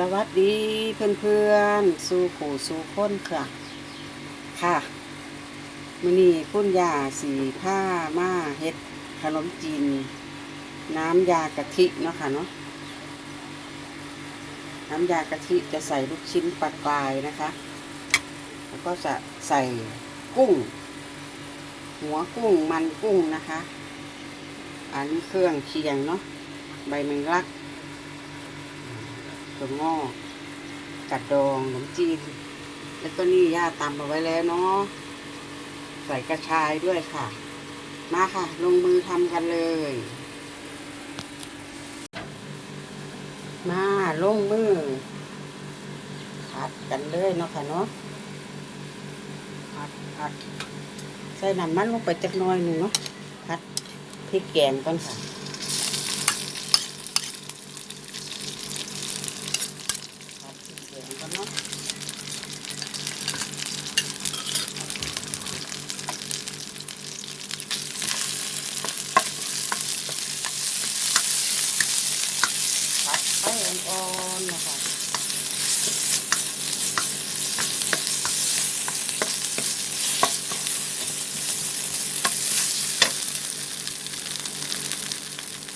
สวัสดีเพื่อนๆสู่ขู่สู่คนค่ะ ค่ะมือนี้คุณยาสีผ้ามาเฮ็ดขนมจีน น้ำยากะทิเนาะค่ะเนาะน้ำยากะทิจะใส่ลูกชิ้นปลากรายนะคะ แล้วก็จะใส่กุ้ง หัวกุ้งมันกุ้งนะคะ อันเครื่องเคียงเนาะใบแมงลัก ถั่วงอกกัดดองขนมจีน แล้วก็นี่ย่าตำเอาไว้แล้วเนาะใส่กระชายด้วยค่ะ มาค่ะ ลงมือทำกันเลย มาลงมือผัดกันเลยเนาะค่ะเนาะผัดผัดใส่น้ำมันลงไปจักหน้อยหนึ่งเนาะผัดพริกแกงก่อนค่ะ ผัดพริกแกงก่อนเนาะ ผัดไฟอ่อนๆนะคะ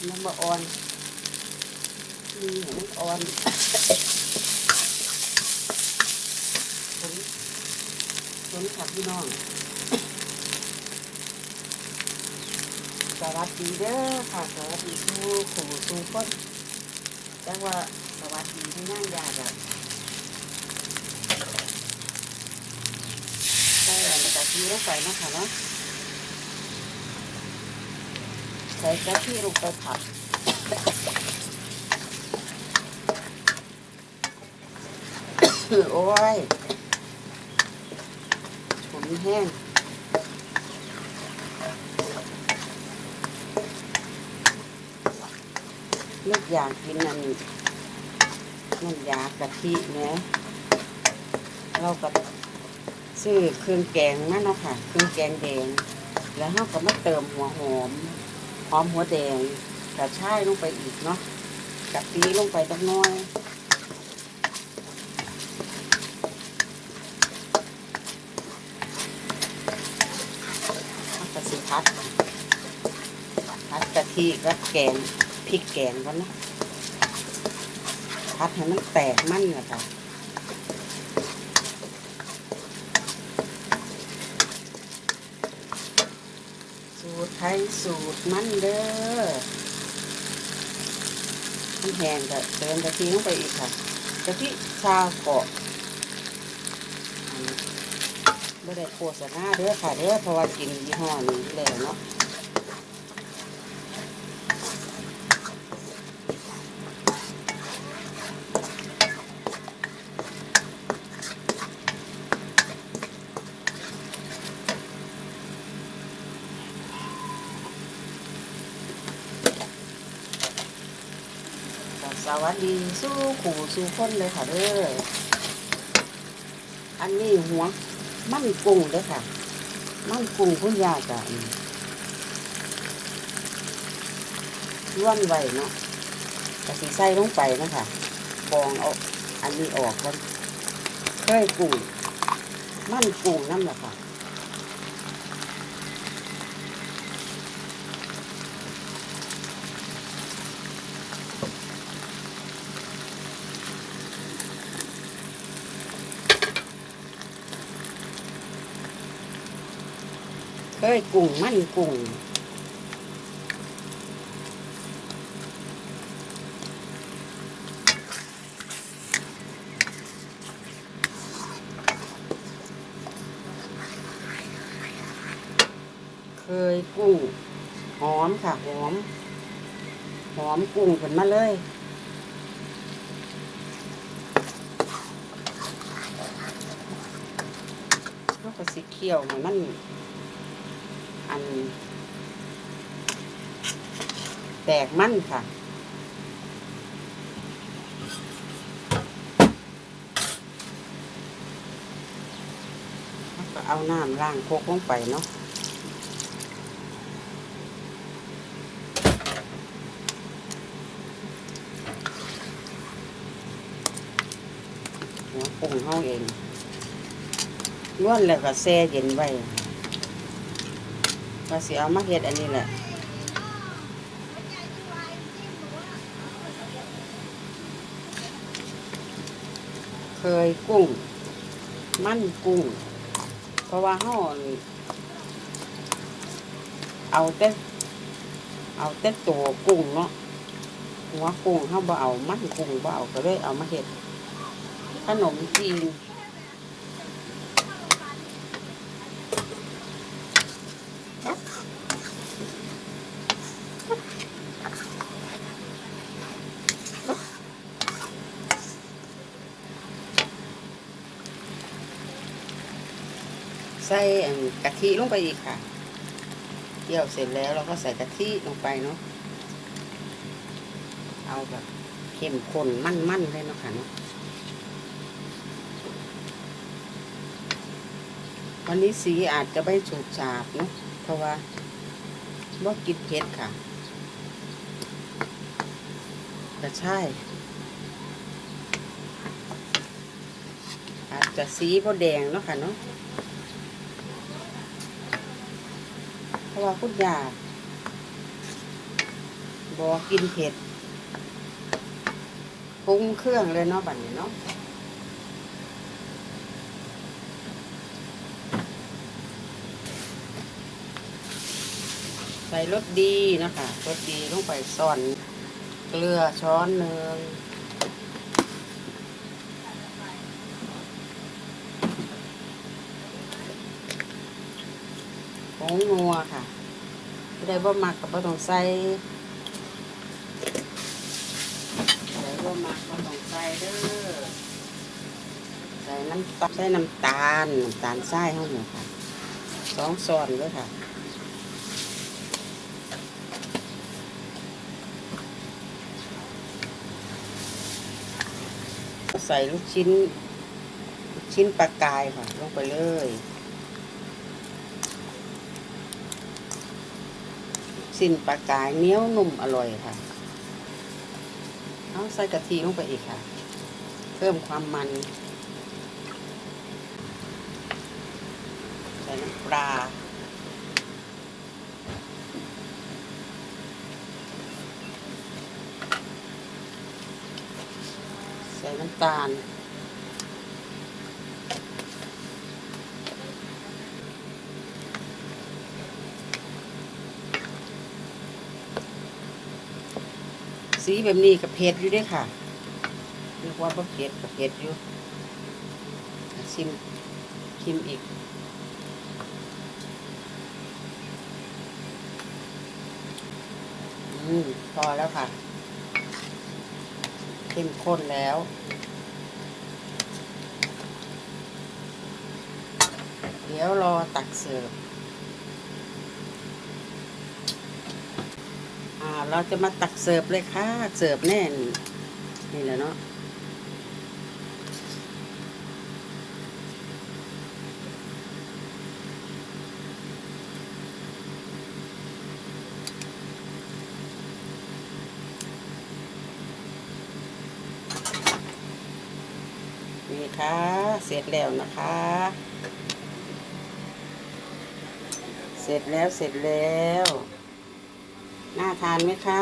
มันมาอ่อนนี่มันอ่อนผลผลขับพี่น้องสวัสดีเด้อค่ะสวัสดีสู่ขู่สู่คนจังว่าสวัสดีที่นั่งยากอะใส่อะไรกะทิลงไปนะคะเนาะ ใส่กะทิลงไปผัดโอ้ยฉุนแห้งนึกอยากกินนั่นน้ำยากะทินะเราก็ซื้อเครื่องแกงมาเนาะค่ะ เครื่องแกงแดง แล้วเราก็มาเติมหัวหอม หอมหัวแดงกระชายลงไปอีกเนาะกะทิลงไปตักน้อยกระสิพัดพัดกะทิกับแกงพริกแกงก่อนนะพัดให้มันแตกมั่นแหละค่ะ สูตรไทยสูตรมันเด้อมันแห้งก็เติมกะทิลงไปอีกค่ะกะทิชาวเกาะไม่ได้โฆษณาเด้อค่ะเด้อเพราะว่ากินยี่ห้อนี่แล้วเนาะ สวัสดีสู้ขู่สู้คนเลยค่ะเด้ออันนี้หัวมันกุ้งเด้อค่ะ มันกุ้งคุณยายจะร่วนไว้เนาะกะสีใส่ลงไปนะคะกองเอาอันนี้ออกกันเคยกุ้งมันกุ้งนั่นแหละค่ะ เคยกุ้งมันกุ้งเคยกุ้งหอมค่ะหอม หอมกุ้งขึ้นมาเลยแล้วก็สีเขียวให้มัน อัน แตกมั่นค่ะก็เอาน้ำล้างโคกลงไปเนาะกุ้งเฮาเองล้วนแล้วก็แช่เย็นไว้ ว่าสิเอามาเฮ็ดอันนี้แหละเคยกุ้ง มันกุ้ง เพราะว่าเฮานี่เอาแต่เอาแต่ตัวกุ้งเนาะหัวกุ้งเฮาบ่เอามันกุ้งบ่เอาก็เลยเอามาเฮ็ดขนมจีน ใส่กะทิลงไปอีกค่ะเคี่ยวเสร็จแล้วเราก็ใส่กะทิลงไปเนาะเอาแบบเข้มข้นมั่นๆเลยเนาะค่ะเนาะวันนี้สีอาจจะไม่ฉูดฉาบเนาะเพราะว่าว่ากินเผ็ดค่ะแต่ใช่อาจจะสีพอแดงเนาะค่ะเนาะ เพราะว่าคุณยาบอกินเผ็ดปรุงเครื่องเลยเนาะบัดนี้เนาะใส่รสดีนะคะรสดีลงไปซ่อน เกลือช้อนหนึ่ง งนัวค่ะผู้บ่มักก็บ่ต้องใส่ผู้ใดบ่มักก็ต้องใส่เด้อใส่น้ำตาลใส่น้ำตาลน้ำตาลทรายเฮาเนี่ยค่ะสองช้อนเลยค่ะใส่ลูกชิ้นลูกชิ้นปลากายค่ะ ลงไปเลย ลูกชิ้นปลากายเนียวนุ่มอร่อยค่ะ เอาใส่กะทิลงไปอีกค่ะ เพิ่มความมัน ใส่น้ำปลาใส่น้ำตาล สีแบบนี้กับเผ็ดอยู่ด้วยค่ะเรียกว่าเผ็ดกับเผ็ดอยู่ชิมชิมอีกอืมพอแล้วค่ะเข้มข้นแล้วเดี๋ยวรอตักเสิร์ฟ อ่า เราจะมาตักเสิร์ฟเลยค่ะ เสิร์ฟแน่นนี่แหละเนาะนี่ค่ะ เสร็จแล้วนะคะ เสร็จแล้วเสร็จแล้ว น่าทานไหมคะ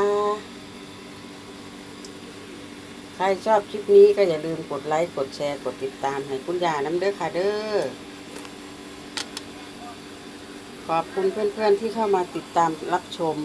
ใครชอบคลิปนี้ก็อย่าลืมกดไลค์ กดแชร์ กดติดตามให้คุณยาน้ำเด้อค่ะเด้อ ขอบคุณเพื่อนๆที่เข้ามาติดตามรับชม